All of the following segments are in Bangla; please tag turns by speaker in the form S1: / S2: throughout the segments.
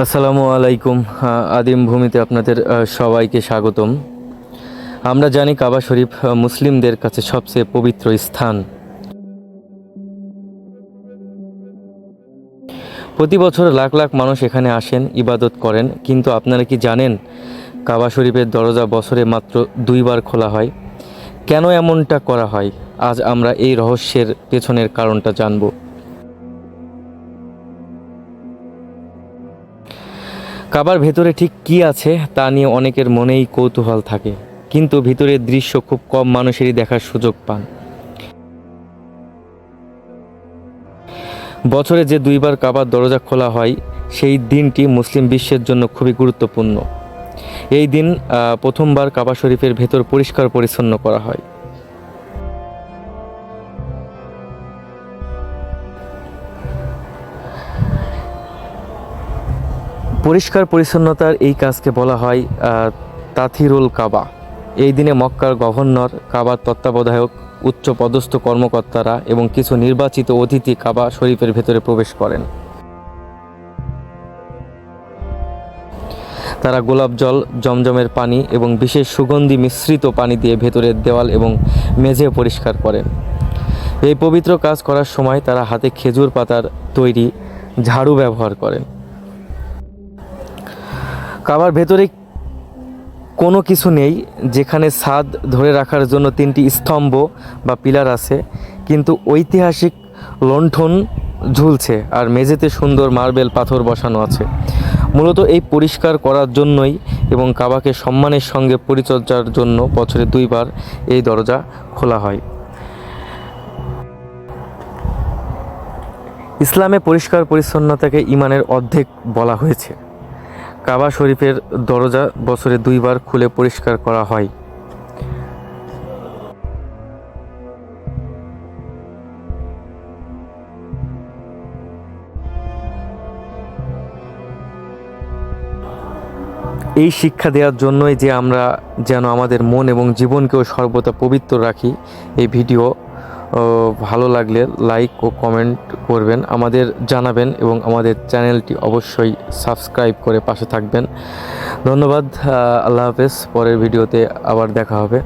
S1: আসসালামু আলাইকুম আদিম ভূমিতে আপনাদের সবাইকে স্বাগতম। আমরা জানি কাবা শরীফ মুসলিমদের কাছে সবচেয়ে পবিত্র স্থান। প্রতি বছর লাখ লাখ মানুষ এখানে আসেন, ইবাদত করেন, কিন্তু আপনারা কি জানেন কাবা শরীফের দরজা বছরে মাত্র দুইবার খোলা হয়? কেন এমনটা করা হয়? আজ আমরা এই রহস্যের পেছনের কারণটা জানব। কাবার ভেতরে ঠিক কি আছে তা নিয়ে অনেকের মনেই কৌতূহল থাকে, কিন্তু ভিতরের দৃশ্য খুব কম মানুষেরই দেখার সুযোগ পান। বছরে যে দুইবার কাবার দরজা খোলা হয়, সেই দিনটি মুসলিম বিশ্বের জন্য খুবই গুরুত্বপূর্ণ। এই দিন প্রথমবার কাবা শরীফের ভেতর পরিষ্কার পরিচ্ছন্ন করা হয়। পরিষ্কার পরিচ্ছন্নতার এই কাজকে বলা হয় তাথিরুল কাবা। এই দিনে মক্কার গভর্নর, কাবার তত্ত্বাবধায়ক, উচ্চ পদস্থ কর্মকর্তারা এবং কিছু নির্বাচিত অতিথি কাবা শরীফের ভেতরে প্রবেশ করেন। তারা গোলাপ জল, জমজমের পানি এবং বিশেষ সুগন্ধি মিশ্রিত পানি দিয়ে ভেতরের দেওয়াল এবং মেঝে পরিষ্কার করেন। এই পবিত্র কাজ করার সময় তারা হাতে খেজুর পাতার তৈরি ঝাড়ু ব্যবহার করেন। কাবার ভেতরে কোনো কিছু নেই, যেখানে ছাদ ধরে রাখার জন্য তিনটি স্তম্ভ বা পিলার আছে, কিন্তু ঐতিহাসিক লণ্ঠন ঝুলছে আর মেঝেতে সুন্দর মার্বেল পাথর বসানো আছে। মূলত এই পরিষ্কার করার জন্যই এবং কাবাকে সম্মানের সঙ্গে পরিচর্যার জন্য বছরে দুইবার এই দরজা খোলা হয়। ইসলামে পরিষ্কার পরিচ্ছন্নতাকে ইমানের অর্ধেক বলা হয়েছে। কাবা শরীফের দরজা বছরে দুইবার খুলে পরিষ্কার করা হয়। এই শিক্ষা দেওয়ার জন্যই যে আমরা যেন আমাদের মন এবং জীবনকেও সর্বদা পবিত্র রাখি, এই ভিডিও ভালো লাগলে লাইক ও কমেন্ট করবেন, আমাদের জানাবেন এবং আমাদের চ্যানেলটি অবশ্যই সাবস্ক্রাইব করে পাশে থাকবেন। ধন্যবাদ আল্লাহ হাফেজ, পরের ভিডিওতে আবার দেখা হবে।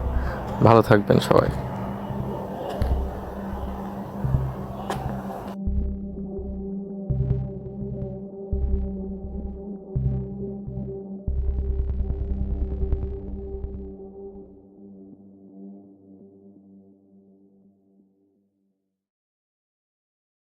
S1: ভালো থাকবেন সবাই।